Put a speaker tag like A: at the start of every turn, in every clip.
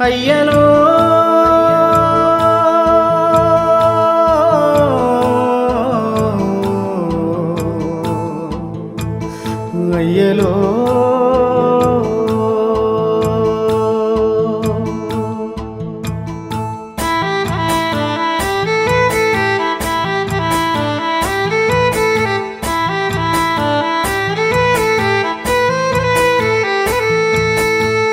A: అయ్యలో. అయ్యలో.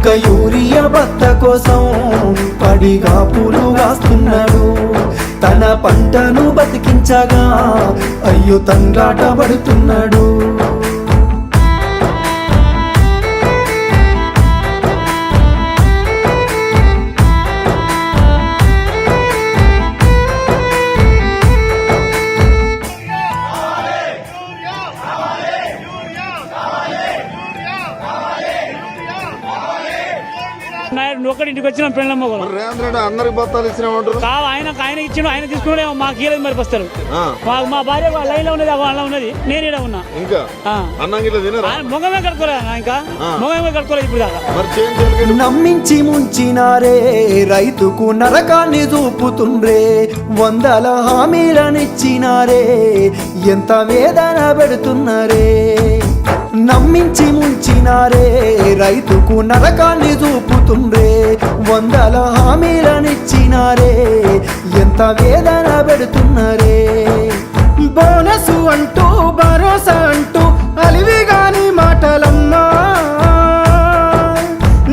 B: ఒక్క యూరియా బత్త కోసం పడిగా పూలు వాస్తున్నాడు తన పంటను బతికించగా అయ్యో తండ్రాట పడుతున్నాడు.
C: ఒక్కడి ఇంటికి వచ్చిన పెళ్ళమ్మ కూడా
D: రేవంత్ రెడ్డి అందరికి బత్తాలు ఇచ్చినామంటారు?
C: కావు ఆయన ఆయన ఇచ్చిండు ఆయన తీసుకున్నాడే మాకు ఇయ్యలేదు మరి బస్తారు మాకు మా భార్య లైన్లో ఉన్నది వాళ్ళ ఉన్నది నేను ఈడ ఉన్నా.
D: ఇంకా?
C: ఆ.
D: అన్నం గిట్ల తినరా?
C: ఆయన ముఖమే కట్టుకోలేదు ఇంకా. ముఖమే కట్టుకోలేదు ఇప్పుడు దాకా.
B: నమ్మించి ముంచినారే రైతుకు నరకాన్ని చూపుతుండ్రే వందల హామీలనిచ్చినారే ఎంత వేదన పెడుతున్నారే. నమ్మించి ముంచినారే. రైతుకు నరకాన్ని చూపుతుండ్రే. వందల హామీలనిచ్చినారే. ఎంత వేదన పెడుతున్నారే.
A: బోనసు అంటూ భరోసా అంటూ అలివిగాని మాటలమ్మా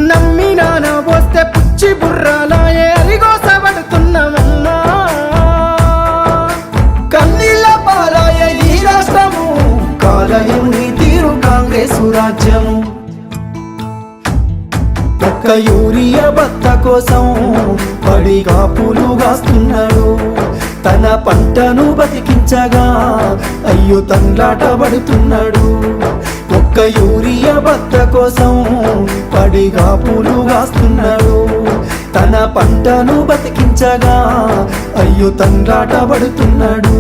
A: నమ్మినాన వస్తే పుచ్చి బుర్రాలాయే అరిగోసబడుతున్నామమ్మా
B: కన్నీళ్ళ పారాయ ఈ రాష్ట్రము కాలయం కాంగ్రెస్ రాజ్యము ఒక్క యూరియా భర్త కోసం పడి కాపులు కాస్తున్నాడు. తన పంటను బతికించగా అయ్యో తండ్లాట పడుతున్నాడు. ఒక్క యూరియా భర్త కోసం పడి కాపులు కాస్తున్నాడు. తన పంటను బతికించగా అయ్యో తండ్రాట పడుతున్నాడు.